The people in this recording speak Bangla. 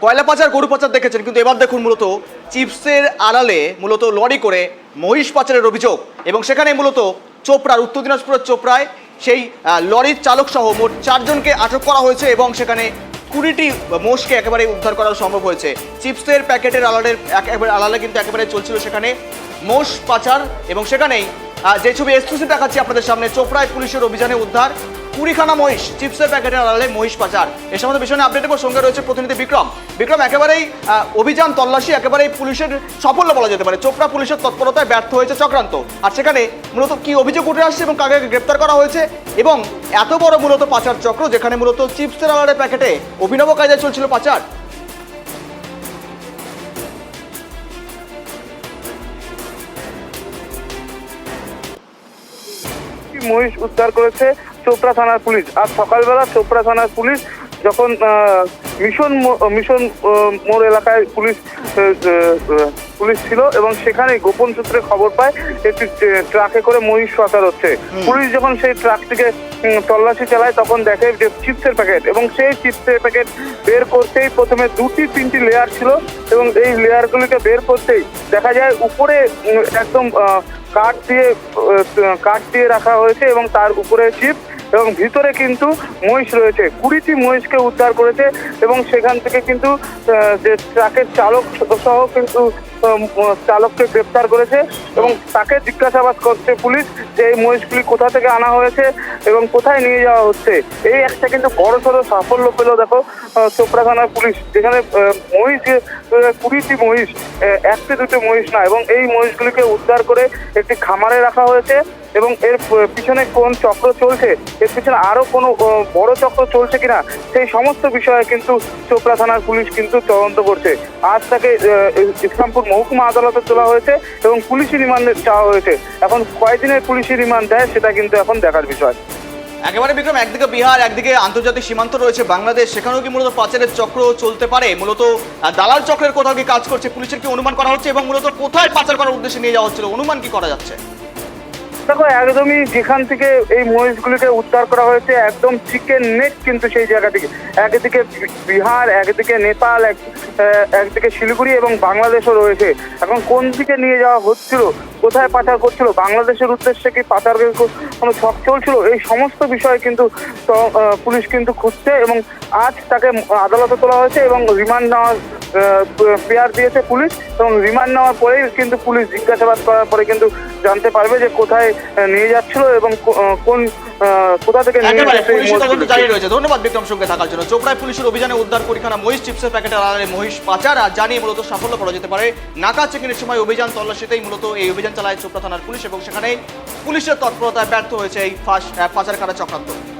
কয়লা পাচার, গরু পাচার দেখেছেন, কিন্তু এবার দেখুন মূলত চিপসের আড়ালে মূলত লরি করে মহিষ পাচারের অভিযোগ এবং সেখানে মূলত চোপড়ার, উত্তর দিনাজপুরের চোপড়ায় সেই লরির চালক সহ মোট চারজনকে আটক করা হয়েছে এবং সেখানে কুড়িটি মোষকে একেবারে উদ্ধার করা সম্ভব হয়েছে। চিপসের প্যাকেটের আড়ালের একেবারে আড়ালে কিন্তু একেবারে চলছিল সেখানে মোষ পাচার এবং সেখানেই যে ছবি এক্সক্লুসিভ দেখাচ্ছি আপনাদের সামনে, চোপড়ায় পুলিশের অভিযানে উদ্ধার। কুড়িখানা মহিষ, চিপসের প্যাকেটের আড়ালে মহিষ পাচার। এ সম্বন্ধে বিষয় আপডেট সঙ্গে রয়েছে প্রতিনিধি বিক্রম। বিক্রম, একেবারেই অভিযান তল্লাশি, একেবারেই পুলিশের সাফল্য বলা যেতে পারে। চোপড়া পুলিশের তৎপরতায় ব্যর্থ হয়েছে চক্রান্ত। আর সেখানে মূলত কি অভিযোগ উঠে আসছে এবং কাকে গ্রেপ্তার করা হয়েছে? এবং এত বড় মূলত পাচার চক্র, যেখানে মূলত চিপসের আড়ালে প্যাকেটে অভিনব কায়দায় চলছিল পাচার? মহিষ উদ্ধার করেছে? চোপড়া থানার পুলিশ। আজ সকালবেলা চোপড়া থানার পুলিশ যখন মিশন মিশন মোড় এলাকায় পুলিশ পুলিশ ছিল এবং সেখানে গোপন সূত্রে খবর পায় একটি ট্রাকে করে মহিষ পাচার হচ্ছে। পুলিশ যখন সেই ট্রাকটিকে তল্লাশি চালায় তখন দেখে যে চিপসের প্যাকেট এবং সেই চিপসের প্যাকেট বের করতেই প্রথমে দুটি তিনটি লেয়ার ছিল এবং এই লেয়ারগুলিকে বের করতেই দেখা যায় উপরে একদম কাঠ দিয়ে কাঠ দিয়ে রাখা হয়েছে এবং তার উপরে চিপ এবং ভিতরে কিন্তু মহিষ রয়েছে। কুড়িটি মহিষকে উদ্ধার করেছে এবং সেখান থেকে কিন্তু যে ট্রাকের চালক সহ কিন্তু চালককে গ্রেপ্তার করেছে এবং তাকে জিজ্ঞাসাবাদ করছে পুলিশ যে এই মহিষগুলি কোথা থেকে আনা হয়েছে এবং কোথায় নিয়ে যাওয়া হচ্ছে। এই একটা কিন্তু বড় সড়ো সাফল্য পেল, দেখো চোপড়া থানার পুলিশ, যেখানে মহিষ কুড়িটি মহিষ একটি দুটি মহিষ না, এবং এই মহিষগুলিকে উদ্ধার করে একটি খামারে রাখা হয়েছে এবং এর পিছনে কোন চক্র চলছে, এর পিছনে আরও কোনো বড় চক্র চলছে কিনা, সেই সমস্ত বিষয়ে কিন্তু চোপড়া থানার পুলিশ কিন্তু তদন্ত করছে। আজ তাকে ইসলামপুর মহকুমা আদালতে তোলা হয়েছে এবং পুলিশি রিমান্ডে চাওয়া হয়েছে। এখন কয়দিনের পুলিশি রিমান্ড দেয়, সেটা কিন্তু এখন দেখার বিষয়। একেবারে বিক্রম, একদিকে বিহার, একদিকে আন্তর্জাতিক সীমান্ত রয়েছে বাংলাদেশ। সেখানেও কি মূলত পাচারের চক্র চলতে পারে? মূলত দালাল চক্রের কোথাও কি কাজ করছে? পুলিশের কি অনুমান করা হচ্ছে? এবং মূলত কোথায় পাচার করার উদ্দেশ্যে নিয়ে যাওয়া হচ্ছিল? অনুমান কি করা যাচ্ছে? দেখো, একদমই যেখান থেকে এই মহিষগুলিকে উদ্ধার করা হয়েছে, একদম চিকেন নেক কিন্তু সেই জায়গা থেকে। একদিকে বিহার, একদিকে নেপাল, এক একদিকে শিলিগুড়ি এবং বাংলাদেশও রয়েছে। এখন কোন দিকে নিয়ে যাওয়া হচ্ছিল, কোথায় পাচার করছিল, বাংলাদেশের উদ্দেশ্যে কি পাচারের কো- কোনো ছক চলছিল? এই সমস্ত বিষয়ে কিন্তু পুলিশ কিন্তু খুঁজছে এবং আজ তাকে আদালতে তোলা হয়েছে এবং রিমান্ড নেওয়ার পেয়ার দিয়েছে পুলিশ এবং রিমান্ড নেওয়ার পরেই কিন্তু পুলিশ জিজ্ঞাসাবাদ করার পরে কিন্তু জানতে পারবে যে কোথায় নিয়ে যাচ্ছিল এবং কোন কোথা থেকে। জারি রয়েছে। ধন্যবাদ বিক্রম সঙ্গে থাকার জন্য। চোপড়ায় পুলিশের অভিযানে উদ্ধার পরীক্ষানা মহিষ চিপসের প্যাকেটের আড়ালে মহিষ পাচার। আর জানিয়ে মূলত সাফল্য করা যেতে পারে। নাকা চেকিংয়ের সময় অভিযান তল্লাশিতেই মূলত এই অভিযান চালায় চোপড়া থানার পুলিশ এবং সেখানে পুলিশের তৎপরতায় ব্যর্থ হয়েছে এই ফাঁস- পাচার কাটা চক্রান্ত।